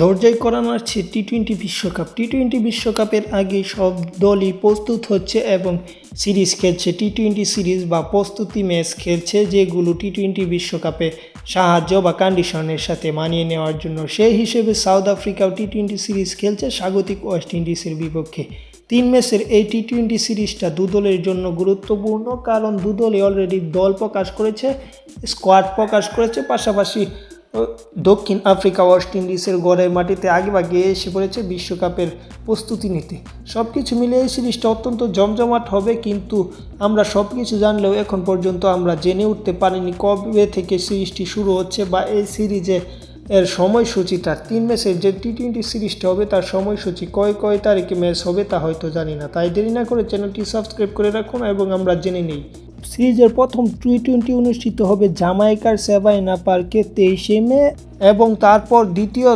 দরজায় করানো আছে টি টোয়েন্টি বিশ্বকাপ। টি টোয়েন্টি বিশ্বকাপের আগে সব দলই প্রস্তুত হচ্ছে এবং সিরিজ খেলছে। টি টোয়েন্টি সিরিজ বা প্রস্তুতি ম্যাচ খেলছে যেগুলো টি টোয়েন্টি বিশ্বকাপে সাহায্য বা কন্ডিশনের সাথে মানিয়ে নেওয়ার জন্য। সেই হিসেবে সাউথ আফ্রিকাও টি টোয়েন্টি সিরিজ খেলছে, স্বাগতিক ওয়েস্ট ইন্ডিজের বিপক্ষে। তিন ম্যাচের এই টি টোয়েন্টি সিরিজটা দু দলের জন্য গুরুত্বপূর্ণ, কারণ দু দলই অলরেডি দল প্রকাশ করেছে স্কোয়াড প্রকাশ করেছে, পাশাপাশি দক্ষিণ আফ্রিকা, ওয়েস্ট ইন্ডিজের গড়ের মাটিতে আগেভাগে এসে পড়েছে বিশ্বকাপের প্রস্তুতি নিতে। সব কিছু মিলে এই সিরিজটা অত্যন্ত জমজমাট হবে, কিন্তু আমরা সব কিছু জানলেও এখন পর্যন্ত আমরা জেনে উঠতে পারিনি কবে থেকে সিরিজটি শুরু হচ্ছে বা এই সিরিজে এর সময়সূচিটা তিন ম্যাচের যে টি টোয়েন্টি সিরিজটা হবে, তার সময়সূচি কয় কয় তারিখে ম্যাচ হবে তা হয়তো জানি না। তাই দেরি না করে চ্যানেলটি সাবস্ক্রাইব করে রাখুন এবং আমরা জেনে নিই। সিরিজের প্রথম টি টোয়েন্টি অনুষ্ঠিত হবে জামাইকার সেভাইনা পার্কে তেইশে মে এবং তারপর দ্বিতীয়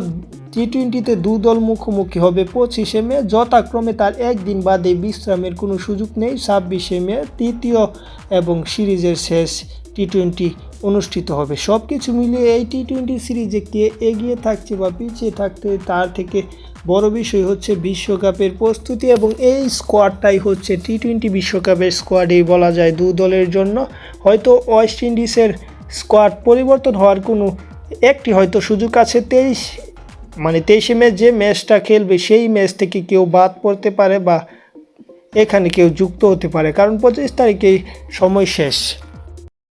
টি টোয়েন্টিতে দু দল মুখোমুখি হবে পঁচিশে মে। যথাক্রমে তার একদিন বাদে বিশ্রামের কোনো সুযোগ নেই। ছাব্বিশে মে তৃতীয় এবং সিরিজের শেষ টি টোয়েন্টি অনুষ্ঠিত হবে। সব কিছু মিলিয়ে এই টি টোয়েন্টি সিরিজে কে এগিয়ে থাকছে বা পিছিয়ে থাকতে তার থেকে বড় বিষয় হচ্ছে বিশ্বকাপের প্রস্তুতি এবং এই স্কোয়াডটাই হচ্ছে টি টোয়েন্টি বিশ্বকাপের স্কোয়াডেই বলা যায় দু দলের জন্য। হয়তো ওয়েস্ট ইন্ডিজের স্কোয়াড পরিবর্তন হওয়ার কোনো একটি হয়তো সুযোগ আছে। তেইশ মানে তেইশে ম্যাচ যে ম্যাচটা খেলবে, সেই ম্যাচ থেকে কেউ বাদ পড়তে পারে বা এখানে কেউ যুক্ত হতে পারে। কারণ পঁচিশ তারিখে সময় শেষ।